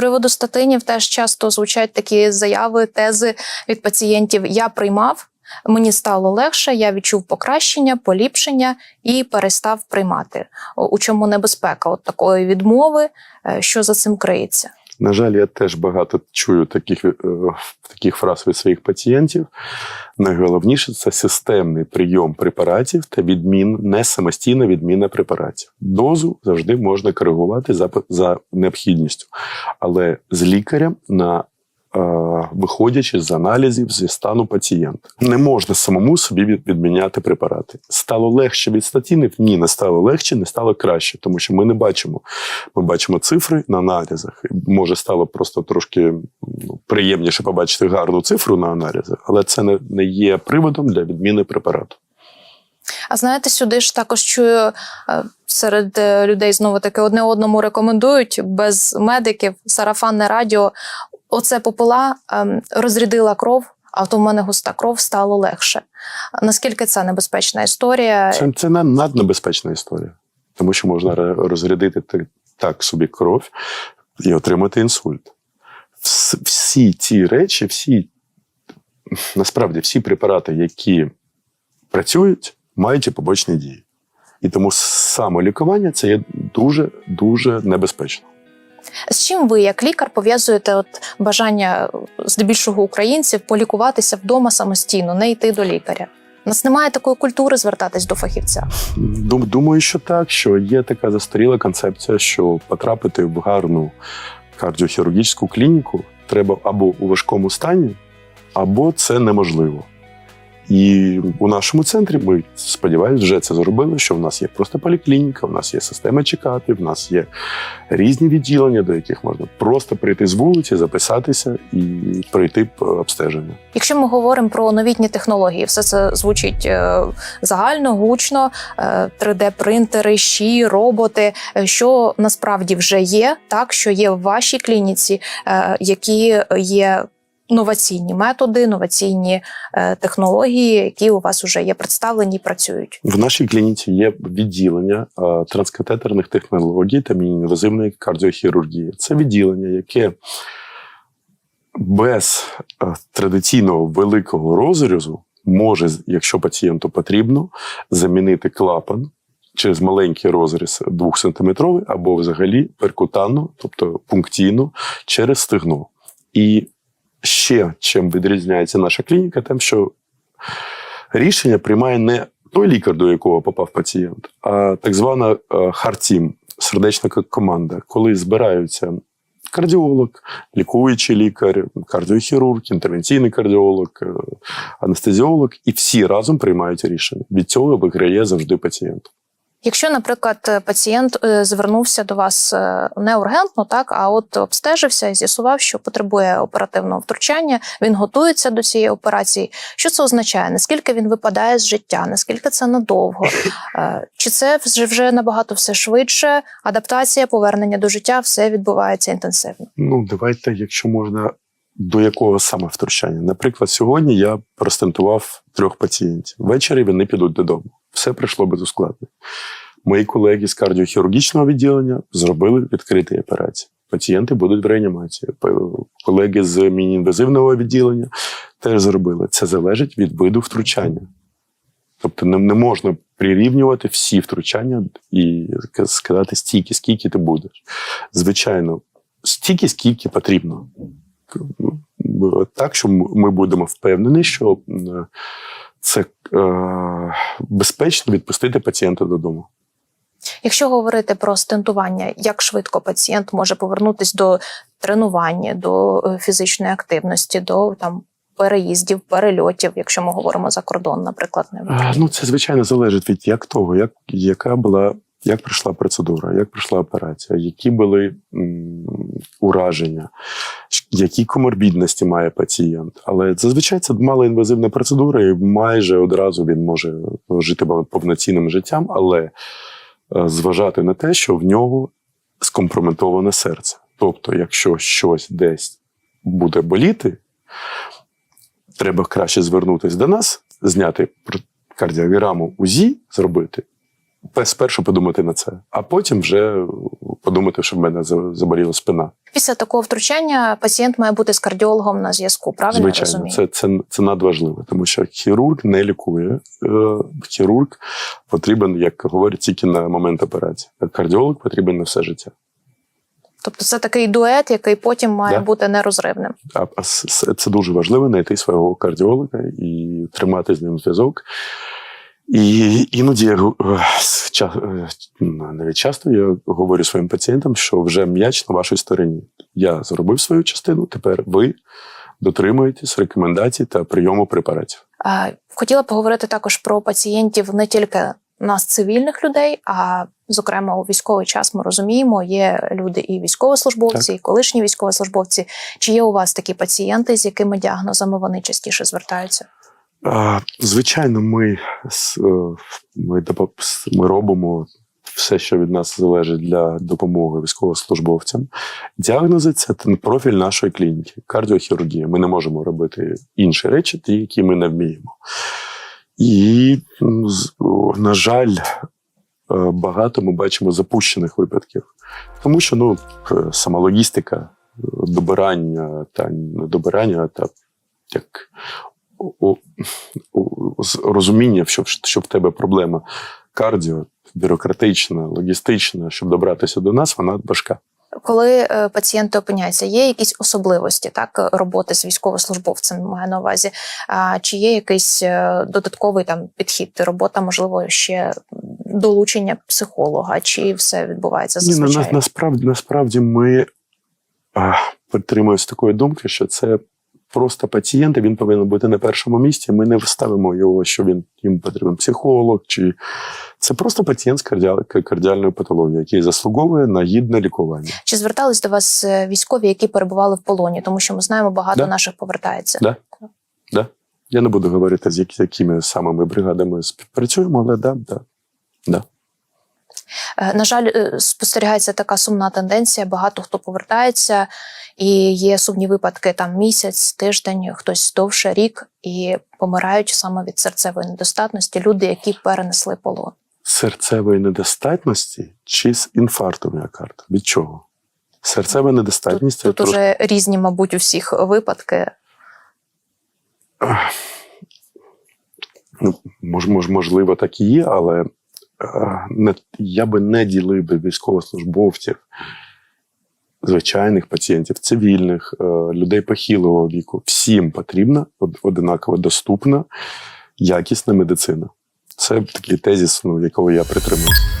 приводу статинів теж часто звучать такі заяви, тези від пацієнтів. Я приймав, мені стало легше, я відчув покращення, поліпшення і перестав приймати. У чому небезпека от такої відмови, Е, що за цим криється? На жаль, я теж багато чую таких, е, таких фраз від своїх пацієнтів. Найголовніше це системний прийом препаратів та відмін, не самостійна відміна препаратів. Дозу завжди можна коригувати за, за необхідністю, але з лікарем на виходячи з аналізів зі стану пацієнта. Не можна самому собі відміняти препарати. Стало легше від статінів? Ні, не стало легше, не стало краще, тому що ми не бачимо. Ми бачимо цифри на аналізах. Може, стало просто трошки ну, приємніше побачити гарну цифру на аналізах, але це не, не є приводом для відміни препарату. А знаєте, сюди ж також чую е, серед е, людей знову таки одне одному рекомендують без медиків, сарафанне радіо. Оце попила, ем, розрядила кров, а то в мене густа кров стало легше. Наскільки це небезпечна історія? Це, це не- наднебезпечна історія, тому що можна розрядити так собі кров і отримати інсульт. Всі ці речі, всі насправді всі препарати, які працюють, мають і побочні дії. І тому самолікування це є дуже дуже небезпечно. З чим ви, як лікар, пов'язуєте от бажання е, здебільшого українців полікуватися вдома самостійно, не йти до лікаря? У нас немає такої культури звертатись до фахівця. Дум- Думаю, що так, що є така застаріла концепція, що потрапити в гарну кардіохірургічну клініку треба або у важкому стані, або це неможливо. І у нашому центрі ми сподіваюся, вже це зробили. Що в нас є просто поліклініка, в нас є система чекапів, в нас є різні відділення, до яких можна просто прийти з вулиці, записатися і пройти обстеження. Якщо ми говоримо про новітні технології, все це звучить е, загально, гучно, е, 3D-принтери, щі, роботи, е, що насправді вже є, так що є в вашій клініці, е, які є новаційні методи, новаційні е, технології, які у вас вже є представлені і працюють. В нашій клініці є відділення е, транскатетерних технологій та міні-інвазивної кардіохірургії. Це відділення, яке без е, традиційного великого розрізу може, якщо пацієнту потрібно, замінити клапан через маленький розріз 2-сантиметровий або взагалі перкутанно, тобто пунктійно, через стегно. І ще чим відрізняється наша клініка, тим, що рішення приймає не той лікар, до якого попав пацієнт, а так звана хартім, сердечна команда, коли збираються кардіолог, лікуючий лікар, кардіохірург, інтервенційний кардіолог, е, анестезіолог, і всі разом приймають рішення. Від цього виграє завжди пацієнт. Якщо, наприклад, пацієнт е, звернувся до вас е, не ургентно, так а от обстежився і з'ясував, що потребує оперативного втручання, він готується до цієї операції. Що це означає? Наскільки він випадає з життя? Наскільки це надовго? Е, Чи це вже набагато все швидше? Адаптація, повернення до життя, все відбувається інтенсивно. Ну, давайте, якщо можна, до якого саме втручання. Наприклад, сьогодні я простентував трьох пацієнтів. Ввечері вони підуть додому. Все пройшло без ускладнень. Мої колеги з кардіохірургічного відділення зробили відкриті операції. Пацієнти будуть в реанімації. Колеги з міні-інвазивного відділення теж зробили. Це залежить від виду втручання. Тобто не, можна прирівнювати всі втручання і сказати стільки, скільки ти будеш. Звичайно, стільки, скільки потрібно. Ну, Так, що ми будемо впевнені, що це е, безпечно відпустити пацієнта додому. Якщо говорити про стентування, як швидко пацієнт може повернутися до тренування, до е, фізичної активності, до там переїздів, перельотів, якщо ми говоримо за кордон, наприклад, не Е, Ну, це звичайно залежить від як того, як, яка була, як пройшла процедура, як пройшла операція, які були ураження, які коморбідності має пацієнт. Але зазвичай це малоінвазивна процедура, і майже одразу він може жити повноцінним життям, але е, зважати на те, що в нього скомпрометоване серце. Тобто, якщо щось десь буде боліти, треба краще звернутися до нас, зняти кардіограму УЗІ, зробити спершу подумати на це, а потім вже подумати, що в мене за- заболіла спина. Після такого втручання пацієнт має бути з кардіологом на зв'язку. Правильно Звичайно, розумію? це, це, це надважливо, тому що хірург не лікує. Е, Хірург потрібен, як говорять, тільки на момент операції. А кардіолог потрібен на все життя. Тобто це такий дует, який потім має Да. бути нерозривним. А, це дуже важливо знайти свого кардіолога і тримати з ним зв'язок. І іноді я е, е, навіть часто я говорю своїм пацієнтам, що вже м'яч на вашій стороні. Я зробив свою частину, тепер ви дотримуєтесь рекомендацій та прийому препаратів. Хотіла поговорити також про пацієнтів не тільки нас, цивільних людей, а зокрема у військовий час ми розуміємо, є люди і військовослужбовці, і колишні військовослужбовці. Чи є у вас такі пацієнти, з якими діагнозами вони частіше звертаються? Звичайно, ми, е, ми, ми робимо все, що від нас залежить для допомоги військовослужбовцям. Діагнози це профіль нашої клініки, кардіохірургія. Ми не можемо робити інші речі, ті, які ми не вміємо. І, о, на жаль, е, багато ми бачимо запущених випадків. Тому що ну, е, сама логістика, добирання та добирання, та як розуміння, що, що в тебе проблема кардіо, бюрократична, логістична, щоб добратися до нас, вона важка. Коли е, пацієнти опиняються, є якісь особливості так роботи з військовослужбовцем, маю на увазі. А чи є якийсь е, додатковий там підхід? Робота, можливо, ще долучення психолога, чи все відбувається Ні, на, на, насправді, насправді ми а, притримуємося такої думки, що це просто пацієнт, він повинен бути на першому місці. Ми не вставимо його, що він їм потрібен психолог, чи це просто пацієнт з кардіал- кардіальною патологією, який заслуговує на гідне лікування. Чи звертались до вас е, військові, які перебували в полоні? Тому що ми знаємо, багато Да. наших повертається. Да. Да. Я не буду говорити, з якими самими бригадами співпрацюємо, але да, да. Да. Е, На жаль, е, спостерігається така сумна тенденція. Багато хто повертається, і є сумні випадки там місяць, тиждень, хтось довше рік, і помирають саме від серцевої недостатності. Люди, які перенесли полон. Серцевої недостатності чи з інфарктом міокарда? Від чого? Серцева недостатність Тут, тут трошки уже різні, мабуть, у всіх випадки. ну, мож, мож, можливо, так і є, але я би не ділив би військовослужбовців, звичайних пацієнтів, цивільних, е, людей похилого віку. Всім потрібна од- одинаково доступна, якісна медицина. Це такий тезіс, ну, якого я притримуюся.